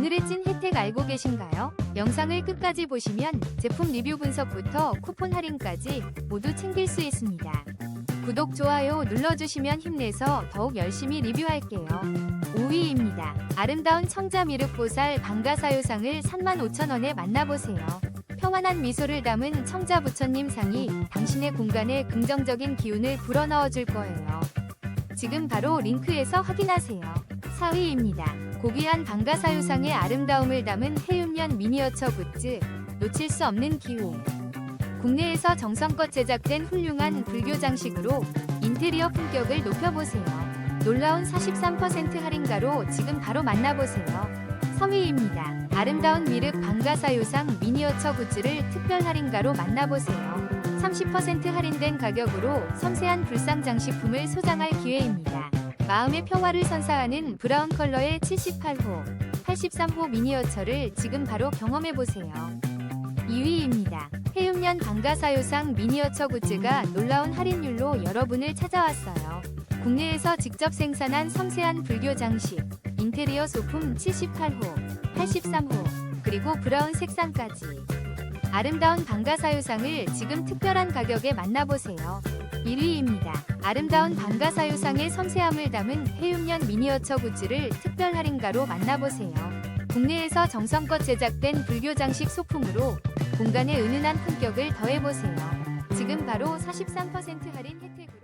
오늘의 찐 혜택 알고 계신가요? 영상을 끝까지 보시면 제품 리뷰 분석부터 쿠폰 할인까지 모두 챙길 수 있습니다. 구독, 좋아요 눌러주시면 힘내서 더욱 열심히 리뷰할게요. 5위입니다. 아름다운 청자 미륵보살 방가사유상을 35,000원에 만나보세요. 평안한 미소를 담은 청자 부처님 상이 당신의 공간에 긍정적인 기운을 불어넣어줄 거예요. 지금 바로 링크에서 확인하세요. 4위입니다. 고귀한 방가사유상의 아름다움을 담은 해운년 미니어처 굿즈, 놓칠 수 없는 기호. 국내에서 정성껏 제작된 훌륭한 불교 장식으로 인테리어 품격을 높여보세요. 놀라운 43% 할인가로 지금 바로 만나보세요. 3위입니다. 아름다운 미륵 방가사유상 미니어처 굿즈를 특별 할인가로 만나보세요. 30% 할인된 가격으로 섬세한 불상 장식품을 소장할 기회입니다. 마음의 평화를 선사하는 브라운 컬러의 78호, 83호 미니어처를 지금 바로 경험해보세요. 2위입니다. 해운년 방가사유상 미니어처 굿즈가 놀라운 할인율로 여러분을 찾아왔어요. 국내에서 직접 생산한 섬세한 불교 장식, 인테리어 소품 78호, 83호, 그리고 브라운 색상까지. 아름다운 방가사유상을 지금 특별한 가격에 만나보세요. 1위입니다. 아름다운 방가사유상의 섬세함을 담은 해운년 미니어처 굿즈를 특별 할인가로 만나보세요. 국내에서 정성껏 제작된 불교 장식 소품으로 공간에 은은한 품격을 더해보세요. 지금 바로 43% 할인 혜택